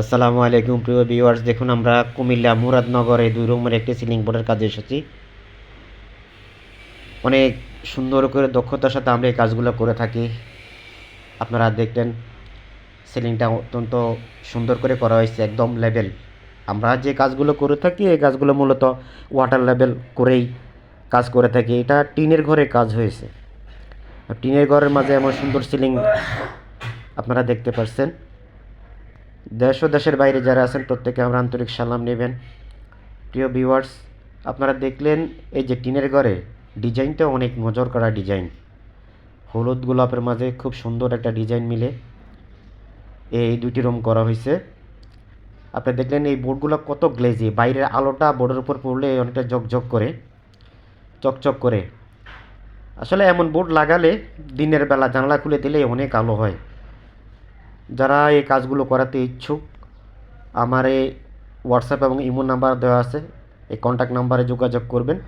আসসালামু আলাইকুম, প্রিয় ভিউয়ার্স দেখুন, আমরা কুমিল্লা মুরাদনগরে দুই রুমের একটি সিলিং বোর্ডের কাজে এসেছি। অনেক সুন্দর করে দক্ষতার সাথে আমরা এই কাজগুলো করে থাকি। আপনারা দেখলেন সিলিংটা অত্যন্ত সুন্দর করে করা হয়েছে, একদম লেভেল আমরা যে কাজগুলো করে থাকি, এই কাজগুলো মূলত ওয়াটার লেভেল করেই কাজ করে থাকি। এটা টিনের ঘরে কাজ হয়েছে। টিনের ঘরের মাঝে এমন সুন্দর সিলিং আপনারা দেখতে পাচ্ছেন দেশ ও দেশের বাইরে যারা আছেন, প্রত্যেকে আমরা আন্তরিক সালাম নেবেন। প্রিয় ভিউয়ার্স আপনারা দেখলেন এই যে টিনের ঘরে, ডিজাইনটা অনেক নজর করা ডিজাইন। হলুদ গোলাপের মাঝে খুব সুন্দর একটা ডিজাইন মিলে এই দুটি রুম করা হয়েছে। আপনি দেখলেন এই বোর্ডগুলো কত গ্লেজি, বাইরের আলোটা বোর্ডের উপর পড়লে অনেকটা ঝকঝক করে, চকচক করে। আসলে এমন বোর্ড লাগালে দিনের বেলা জানলা খুলে দিলে অনেক আলো হয়। যারা এই কাজগুলো করাতে ইচ্ছুক, আমার এই হোয়াটসঅ্যাপ এবং ইমো নাম্বার দেওয়া আছে, এই কন্ট্যাক্ট নাম্বারে যোগাযোগ করবেন।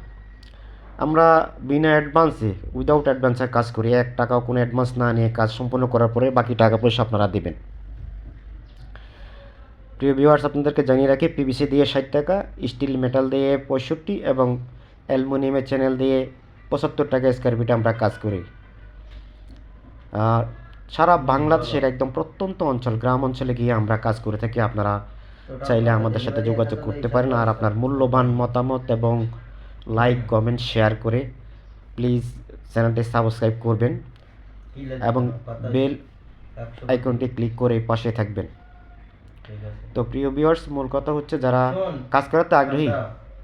আমরা বিনা অ্যাডভান্সে উইদাউট অ্যাডভান্সে কাজ করি। এক টাকাও কোনো অ্যাডভান্স না নিয়ে কাজ সম্পূর্ণ করার পরে বাকি টাকা পয়সা আপনারা দেবেন। প্রিয় ভিউয়ার্স আপনাদেরকে জানিয়ে রাখি পিভিসি দিয়ে ষাট টাকা স্টিল মেটাল দিয়ে পঁয়ষট্টি এবং অ্যালুমিনিয়ামের চ্যানেল দিয়ে পঁচাত্তর টাকা স্কোয়ার ফিটে আমরা কাজ করি। আর সারা বাংলাদেশের একদম প্রত্যন্ত অঞ্চল, গ্রাম অঞ্চলে গিয়ে আমরা কাজ করে থাকি। আপনারা চাইলে আমাদের সাথে যোগাযোগ করতে পারেন আর আপনার মূল্যবান মতামত এবং লাইক কমেন্ট শেয়ার করে প্লিজ চ্যানেলটি সাবস্ক্রাইব করবেন এবং বেল আইকনটি ক্লিক করে পাশে থাকবেন। তো প্রিয় ভিউয়ার্স মূল কথা হচ্ছে যারা কাজ করাতে আগ্রহী,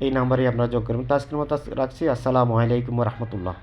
এই নাম্বারে আপনারা যোগ করবেন। তো আজকের মতো রাখছি। আসসালামু আলাইকুম রহমতুল্লাহ।